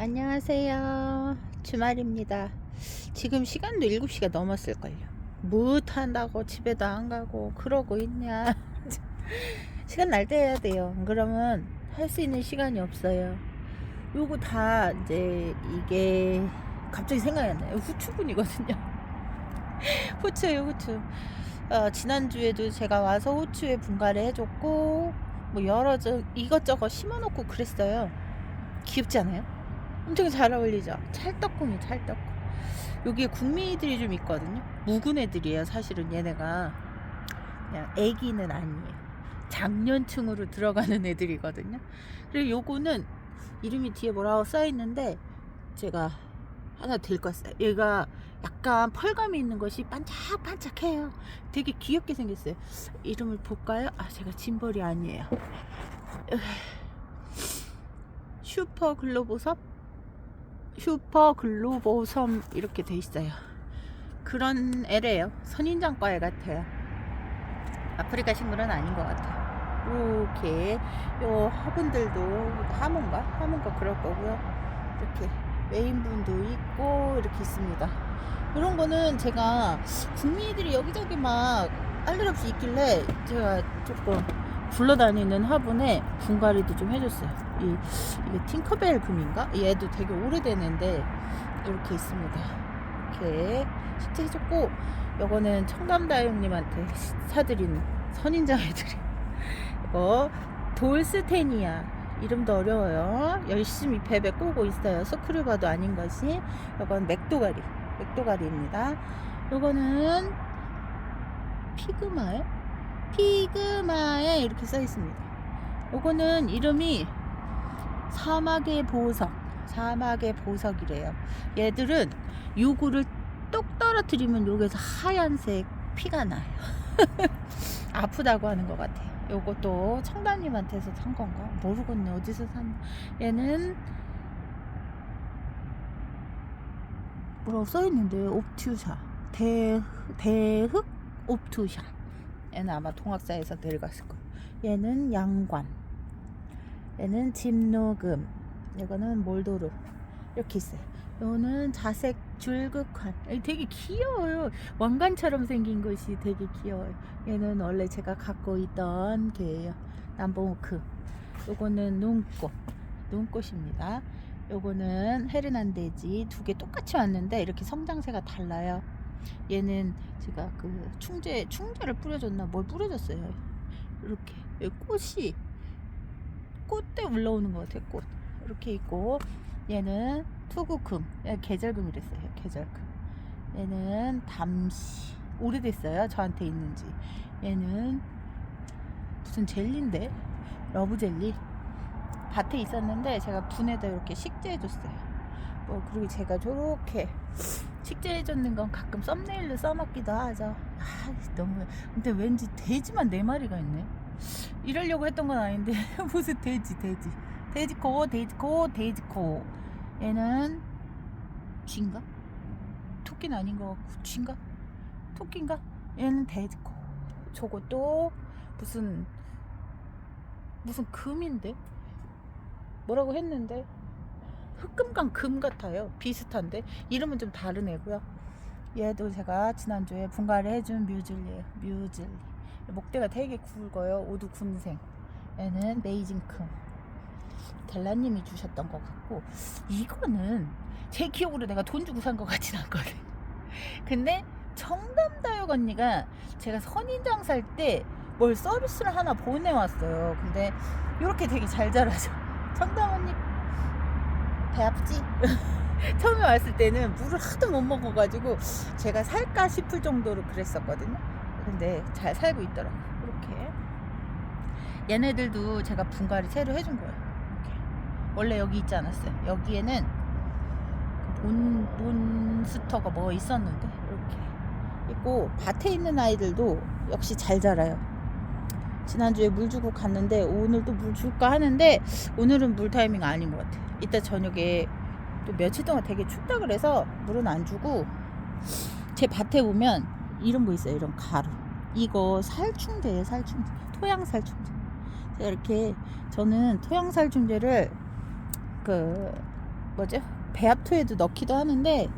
안녕하세요. 주말입니다. 지금 시간도 7시가 넘었을걸요. 뭐 탄다고 집에도 안 가고 그러고 있냐. 시간 날 때 해야 돼요. 안 그러면 할 수 있는 시간이 없어요. 요거 다 이제 이게 갑자기 생각이 안 나요. 후추분이거든요. 후추예요, 후추. 어, 지난주에도 제가 와서 후추에 분갈이 해줬고 뭐 여러 저 이것저것 심어놓고 그랬어요. 귀엽지 않아요? 엄청 잘 어울리죠? 찰떡궁이 찰떡궁. 여기에 국미들이 좀 있거든요. 묵은 애들이에요. 사실은 얘네가 그냥 애기는 아니에요. 장년층으로 들어가는 애들이거든요. 그리고 요거는 이름이 뒤에 뭐라고 써 있는데 제가 하나 들고 왔어요. 얘가 약간 펄감이 있는 것이 반짝반짝해요. 되게 귀엽게 생겼어요. 이름을 볼까요? 아, 제가 짐벌이 아니에요. 슈퍼 글로보섭? 슈퍼 글로보 섬 이렇게 돼 있어요. 그런 애래요. 선인장과애 같아요. 아프리카 식물은 아닌 것 같아요. 이렇게 요 화분들도 하몬가? 하몬가 그럴 거고요. 이렇게 메인분도 있고 이렇게 있습니다. 이런 거는 제가 국민들이 여기저기 막 알릴 없이 있길래 제가 조금 굴러다니는 화분에 분갈이도 좀 해줬어요. 이 이게 팅커벨 금인가? 얘도 되게 오래되는데 이렇게 있습니다. 이렇게 식재해줬고 요거는 청담다육님한테 사드린 선인장 애들이 이거 돌스테니아 이름도 어려워요. 열심히 베베 꼬고 있어요. 스크류바도 아닌 것이 요건 맥도가리 맥도가리입니다. 요거는 피그마에 피그마에 이렇게 써 있습니다. 요거는 이름이 사막의 보석 사막의 보석이래요. 얘들은 요구를 똑 떨어뜨리면 여기서 하얀색 피가 나요. 아프다고 하는 것 같아요. 요것도 청담님한테서 산 건가? 모르겠네. 어디서 산. 얘는 뭐라고 써있는데 옵투샤. 대, 대흑 옵투샤. 얘는 아마 동학사에서 내려갔을 거예요. 얘는 양관. 얘는 진노금. 이거는 몰도르. 이렇게 있어요. 요는 자색 줄극환. 이 되게 귀여워요. 왕관처럼 생긴 것이 되게 귀여워요. 얘는 원래 제가 갖고 있던 개예요. 남봉우크. 요거는 눈꽃. 눈꽃입니다. 요거는 헤르난데지 두 개 똑같이 왔는데 이렇게 성장세가 달라요. 얘는 제가 그 충제 충제를 뿌려줬나 뭘 뿌려줬어요. 이렇게 꽃이 꽃대 올라오는 것 같아요. 꽃 이렇게 있고 얘는 투구금 얘 계절금이 랬어요. 계절금. 얘는 담시 오래됐어요. 저한테 있는지. 얘는 무슨 젤리인데 러브 젤리 밭에 있었는데 제가 분에다 이렇게 식재해 줬어요. 뭐 그리고 제가 저렇게 식재해 줬는 건 가끔 썸네일로 써먹기도 하죠. 아 너무 근데 왠지 돼지만 네 마리가 있네. 이러려고 했던 건 아닌데 무슨 돼지 돼지. 돼지코 돼지코 돼지코. 얘는 쥐인가? 토끼는 아닌 것 같고 쥐인가? 토끼인가? 얘는 돼지코. 저것도 무슨 무슨 금인데? 뭐라고 했는데? 흑금강 금 같아요. 비슷한데? 이름은 좀 다른 애고요. 얘도 제가 지난주에 분갈이 해준 뮤즐리에요. 뮤즐리 목대가 되게 굵어요. 오두 군생. 얘는 메이징금 델라님이 주셨던 것 같고 이거는 제 기억으로 내가 돈 주고 산 것 같진 않거든. 근데 청담다육 언니가 제가 선인장 살 때 뭘 서비스를 하나 보내왔어요. 근데 이렇게 되게 잘 자라죠 청담 언니 배 아프지? 처음에 왔을 때는 물을 하도 못 먹어가지고 제가 살까 싶을 정도로 그랬었거든요 근데 잘 살고 있더라고요 이렇게. 얘네들도 제가 분갈이 새로 해준 거예요. 이렇게. 원래 여기 있지 않았어요. 여기에는 몬, 몬스터가 뭐 있었는데 이렇게. 있고 밭에 있는 아이들도 역시 잘 자라요. 지난주에 물 주고 갔는데 오늘도 물 줄까 하는데 오늘은 물 타이밍 아닌 것 같아요. 이따 저녁에 또 며칠 동안 되게 춥다 그래서 물은 안 주고 제 밭에 보면 이런 거 있어요 이런 가루 이거 살충제예요 살충제 토양 살충제 제가 이렇게 저는 토양 살충제를 그 뭐죠? 배합토에도 넣기도 하는데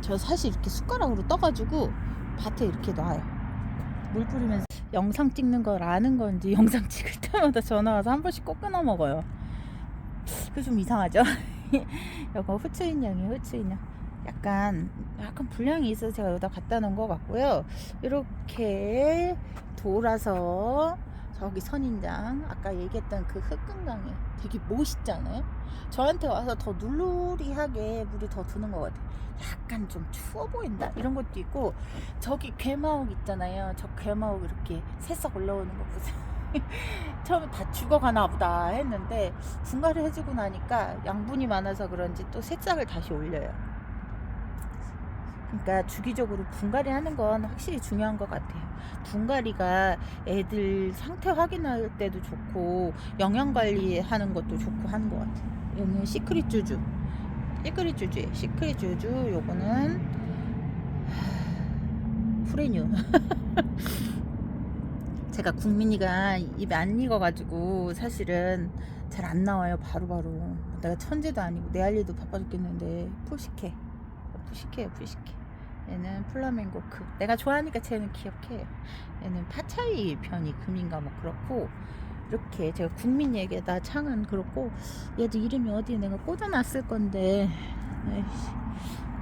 저 사실 이렇게 숟가락으로 떠가지고 밭에 이렇게 놔요. 물 뿌리면서 영상 찍는 걸 아는 건지 영상 찍을 때마다 전화 와서 한 번씩 꼭 끊어 먹어요. 그 좀 이상하죠? 이거 후추 인형이에요, 후추 인형. 약간 약간 분량이 있어서 제가 여기다 갖다 놓은 것 같고요. 이렇게 돌아서 저기 선인장 아까 얘기했던 그 흑금강에 되게 멋있잖아요. 저한테 와서 더 눌누리하게 물이 더 드는 것 같아요. 약간 좀 추워 보인다 이런 것도 있고 저기 괴마옥 있잖아요. 저 괴마옥 이렇게 새싹 올라오는 거 보세요. 처음에 다 죽어가나 보다 했는데 분갈이 해주고 나니까 양분이 많아서 그런지 또 새싹을 다시 올려요. 그러니까 주기적으로 분갈이 하는 건 확실히 중요한 것 같아요. 분갈이가 애들 상태 확인할 때도 좋고 영양 관리 하는 것도 좋고 하는 것 같아요. 얘는 시크릿 주주. 시크릿 주주예요. 시크릿 주주 요거는 프레뉴. 제가 국민이가 입에 안 익어가지고 사실은 잘 안 나와요 바로바로 내가 천재도 아니고 내 할 일도 바빠 죽겠는데 푸시케 푸시케요 푸시케 얘는 플라멩고크 내가 좋아하니까 쟤는 기억해요 얘는 파차이 편이 금인가 뭐 그렇고 이렇게 제가 국민 얘기에다 창은 그렇고 얘도 이름이 어디에 내가 꽂아놨을 건데 에이씨,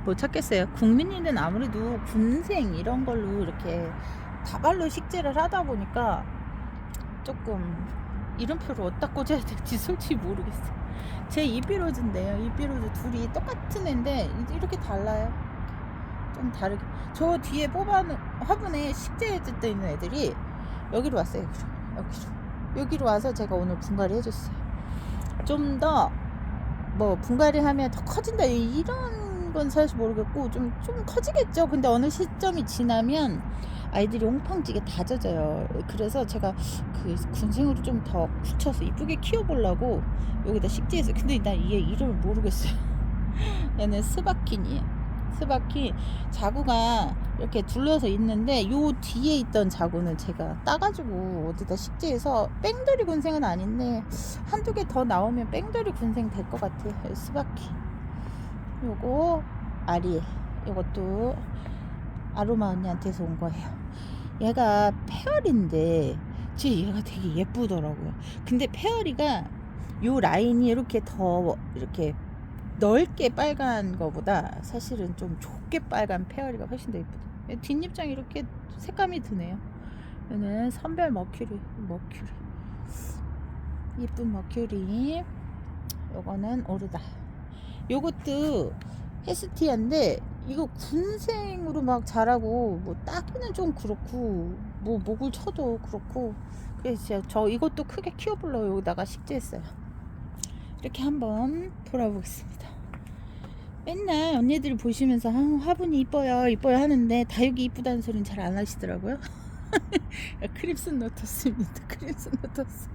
못 찾겠어요 국민이는 아무래도 군생 이런 걸로 이렇게 다발로 식재를 하다 보니까 조금 이름표를 어디다 꽂아야 될지 솔직히 모르겠어요. 제 이비로즈인데요. 이비로즈 둘이 똑같은 애인데 이렇게 달라요. 좀 다르게. 저 뒤에 뽑아놓은 화분에 식재해줄 때 있는 애들이 여기로 왔어요. 여기로. 여기로. 여기로 와서 제가 오늘 분갈이 해줬어요. 좀 더 뭐 분갈이 하면 더 커진다 이런 건 사실 모르겠고 좀 좀 커지겠죠. 근데 어느 시점이 지나면 아이들이 옹팡지게 다 젖어요. 그래서 제가 그 군생으로 좀더 굳혀서 이쁘게 키워보려고 여기다 식재해서 근데 나얘 이름을 모르겠어요. 얘는 스바킨이에요. 스바킨 자구가 이렇게 둘러서 있는데 요 뒤에 있던 자구는 제가 따가지고 어디다 식재해서 뺑돌이 군생은 아닌데 한두 개 더 나오면 뺑돌이 군생 될 것 같아요. 스바킨. 요거 아리에 요것도 아로마 언니한테서 온 거예요. 얘가 페어리인데 제 얘가 되게 예쁘더라고요. 근데 페어리가 요 라인이 이렇게 더 이렇게 넓게 빨간 거보다 사실은 좀 좁게 빨간 페어리가 훨씬 더 예쁘다. 뒷잎장이 이렇게 색감이 드네요. 얘는 선별 머큐리, 머큐리. 예쁜 머큐리. 요거는 오르다. 요것도 헤스티아인데 이거 군생으로 막 자라고 뭐 따기는 좀 그렇고 뭐 목을 쳐도 그렇고 그래서 진짜 저 이것도 크게 키워보려고 여기다가 식재했어요. 이렇게 한번 돌아보겠습니다. 맨날 언니들이 보시면서 아, 화분이 이뻐요 이뻐요 하는데 다육이 이쁘다는 소리는 잘 안 하시더라고요. 크립슨 노터스입니다. 크립슨 노터스.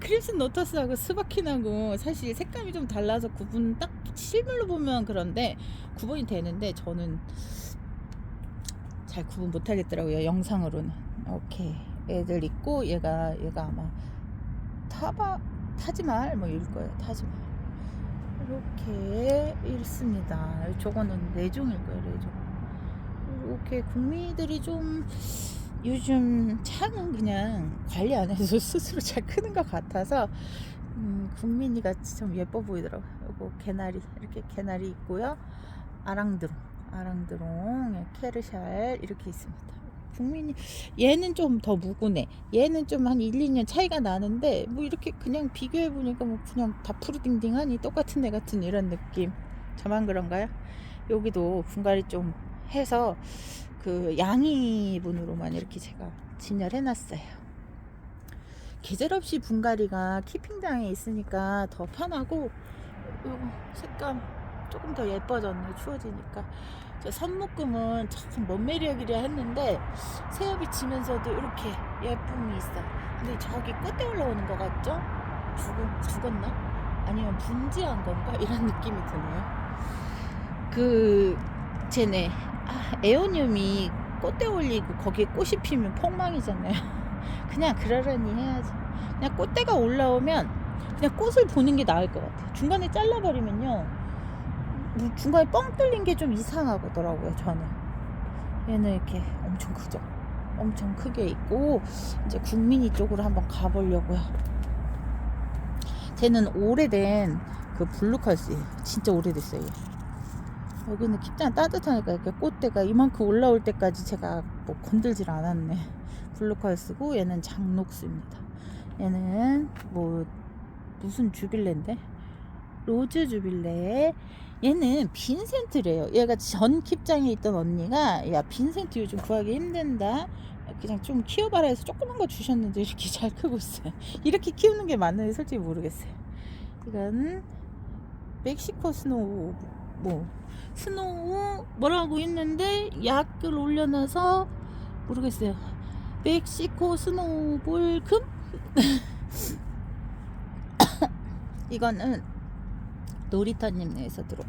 크립슨 노터스하고 스바킨하고 사실 색감이 좀 달라서 구분 딱 실물로 보면 그런데 구분이 되는데 저는 잘 구분 못 하겠더라고요 영상으로는 오케이 애들 있고 얘가 얘가 아마 타바 타지말 뭐 이럴 거예요 타지말 이렇게 있습니다 저거는 내종일 거예요 내종 이렇게 국미들이 좀 요즘 창은 그냥 관리 안 해서 스스로 잘 크는 것 같아서 음, 국민이가 좀 예뻐 보이더라고요. 요거 개나리 이렇게 개나리 있고요. 아랑드롱, 아랑드롱, 예, 케르샬 이렇게 있습니다. 국민이 얘는 좀 더 무구네. 얘는 좀 한 1, 2년 차이가 나는데 뭐 이렇게 그냥 비교해 보니까 뭐 그냥 다 푸르딩딩하니 똑같은 애 같은 이런 느낌. 저만 그런가요? 여기도 분갈이 좀 해서 그 양이분으로만 이렇게 제가 진열해 놨어요. 계절 없이 분갈이가 키핑장에 있으니까 더 편하고 색감 조금 더 예뻐졌네 추워지니까 저 선묶음은 참먼 매력이라 했는데 새엽이 지면서도 이렇게 예쁨이 있어 근데 저기 끝에 올라오는 것 같죠? 죽은, 죽었나? 아니면 분지한 건가? 이런 느낌이 드네요 그 쟤네 아, 에오늄이 꽃대 올리고 거기에 꽃이 피면 폭망이잖아요 그냥 그러려니 해야지. 그냥 꽃대가 올라오면 그냥 꽃을 보는 게 나을 것 같아. 중간에 잘라버리면요. 뭐 중간에 뻥 뚫린 게 좀 이상하더라고요 저는. 얘는 이렇게 엄청 크죠? 엄청 크게 있고 이제 국민이 쪽으로 한번 가보려고요. 쟤는 오래된 그 블루컬스예요 진짜 오래됐어요 얘. 여기는 kit장 따뜻하니까 이렇게 꽃대가 이만큼 올라올 때까지 제가 뭐 건들질 않았네. 블루컬스고 얘는 장녹스입니다. 얘는 뭐 무슨 주빌레인데? 로즈 주빌레 얘는 빈센트래요. 얘가 전 킵장에 있던 언니가 야 빈센트 요즘 구하기 힘든다. 그냥 좀 키워봐라. 해서 조그만 거 주셨는데 이렇게 잘 크고 있어요. 이렇게 키우는 게 맞는지 솔직히 모르겠어요. 이건 멕시코 스노우 뭐 스노우 뭐라고 있는데 약을 올려놔서 모르겠어요. 멕시코 스노우볼 금? 이거는 놀이터님 내에서 들어.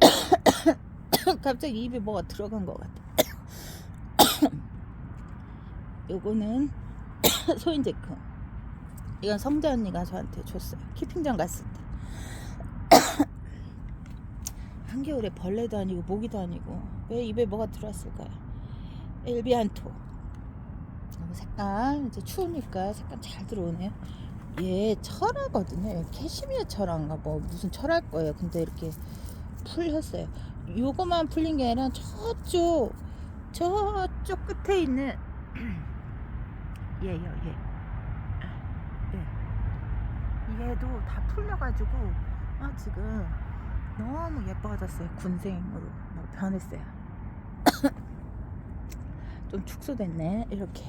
갑자기 입에 뭐가 들어간 것 같아. 요거는 소인제품 이건 성자 언니가 저한테 줬어요. 키핑장 갔을 때. 한겨울에 벌레도 아니고 모기도 아니고 왜 입에 뭐가 들어왔을까요? 엘비안토. 어, 색감 이제 추우니까 색감 잘 들어오네요 얘 철화거든요. 얘 캐시미어 철화인가 뭐 무슨 철할 거예요. 근데 이렇게 풀렸어요. 요거만 풀린 게 아니라 저쪽 저쪽 끝에 있는 얘요 얘 예. 얘도 다 풀려가지고 아 지금 너무 예뻐졌어요. 군생으로 막 변했어요. 좀 축소됐네. 이렇게.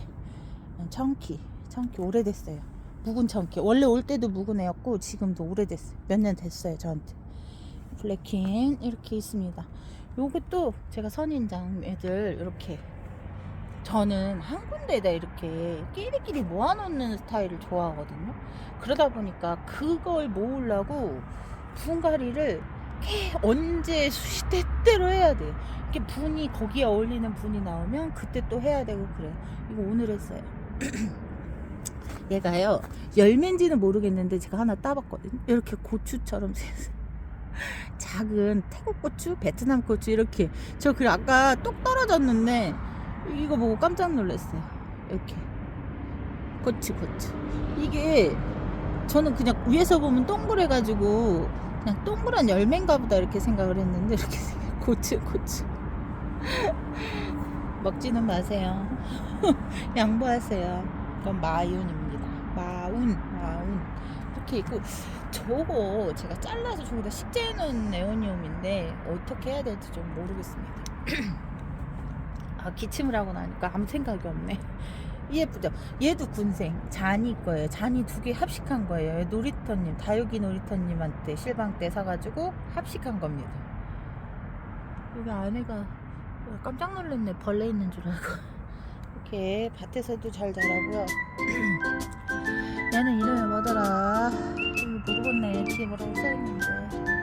청키. 청키 오래됐어요 묵은 청키 원래 올 때도 묵은 애였고 지금도 오래됐어요. 몇 년 됐어요 저한테. 블랙킹 이렇게 있습니다. 요것도 제가 선인장 애들 이렇게 저는 한 군데에다 이렇게 끼리끼리 모아놓는 스타일을 좋아하거든요. 그러다 보니까 그걸 모으려고 분갈이를 개- 언제 시대대로 해야 돼 이렇게 분이 거기에 어울리는 분이 나오면 그때 또 해야 되고 그래요. 이거 오늘 했어요 얘가요 열매인지는 모르겠는데 제가 하나 따봤거든요. 이렇게 고추처럼 작은 태국 고추 베트남 고추 이렇게. 저 그래 아까 똑 떨어졌는데 이거 보고 깜짝 놀랐어요. 이렇게. 고추 고추. 이게 저는 그냥 위에서 보면 동그래 가지고 그냥 동그란 열매인가 보다 이렇게 생각을 했는데 이렇게 고추 고추. 먹지는 마세요. 양보하세요 이건 마윤입니다. 마운 마운. 이렇게 있고 저거 제가 잘라서 저기다 식재해 놓은 에오니움인데 어떻게 해야 될지 좀 모르겠습니다. 아 기침을 하고 나니까 아무 생각이 없네. 예쁘죠? 얘도 군생. 잔이 거예요. 잔이 두 개 합식한 거예요. 얘 놀이터님 다육이 놀이터님한테 실방 때 사가지고 합식한 겁니다. 여기 안에가 깜짝 놀랐네. 벌레 있는 줄 알고 이렇게 밭에서도 잘 자라고요. 얘는 이름이 뭐더라? 모르겠네. 뒤에 뭐라고 써있는데